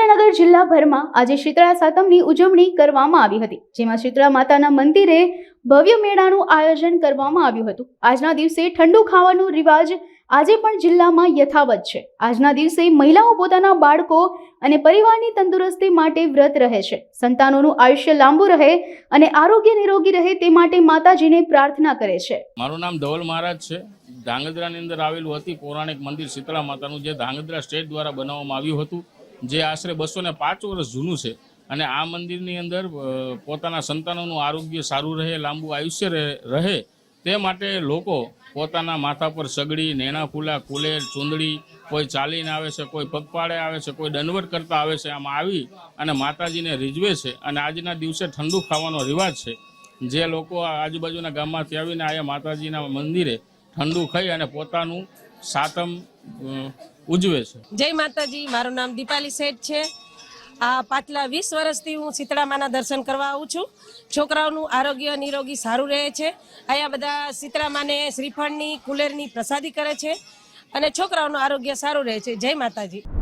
સુરેન્દ્રનગર જિલ્લાભરમાં આજે શીતળા સાતમની ઉજવણી કરવામાં આવી હતી, જેમાં શીતળા માતાના મંદિરે ભવ્ય મેળાનું આયોજન કરવામાં આવ્યું હતું. આજના દિવસે ઠંડુ ખાવાનો રિવાજ આજે પણ જિલ્લામાં યથાવત છે. આજના દિવસે મહિલાઓ પોતાના બાળકો અને પરિવારની તંદુરસ્તી માટે વ્રત રહે છે. સંતાનોનું આયુષ્ય લાંબુ રહે અને આરોગ્ય નિરોગી રહે તે માટે માતાજીને પ્રાર્થના કરે છે. મારું નામ ધવલ મહારાજ છે. ધાંગધ્રાની અંદર આવેલું હતી પૌરાણિક મંદિર શીતળા માતાનું, જે ધાંગધ્રા સ્ટેટ દ્વારા બનાવવામાં આવ્યું હતું. જે આશરે બસો ને પાંચ વર્ષ જૂનું છે અને આ મંદિરની અંદર પોતાના સંતાનોનું આરોગ્ય સારું રહે, લાંબુ આયુષ્ય રહે- તે માટે લોકો પોતાના માથા પર સગડી, નેણા ફૂલા, કુલેર, ચૂંદડી, કોઈ ચાલીને આવે છે, કોઈ પગપાળે આવે છે, કોઈ દંડવટ કરતા આવે છે, આમાં આવી અને માતાજીને રીઝવે છે અને આજના દિવસે ઠંડુ ખાવાનો રિવાજ છે. જે લોકો આજુબાજુના ગામમાંથી આવીને આયા માતાજીના મંદિરે ઠંડુ ખાઈ અને પોતાનું સાતમ ઉજવે છે. જય માતાજી, મારું નામ દીપાલી શેઠ છે. આ પાછલા વીસ વર્ષથી હું શીતળામાના દર્શન કરવા આવું છું. છોકરાઓનું આરોગ્ય નિરોગી સારું રહે છે. અહીંયા બધા શીતળામાને શ્રીફળની, કુલેરની પ્રસાદી કરે છે અને છોકરાઓનું આરોગ્ય સારું રહે છે. જય માતાજી.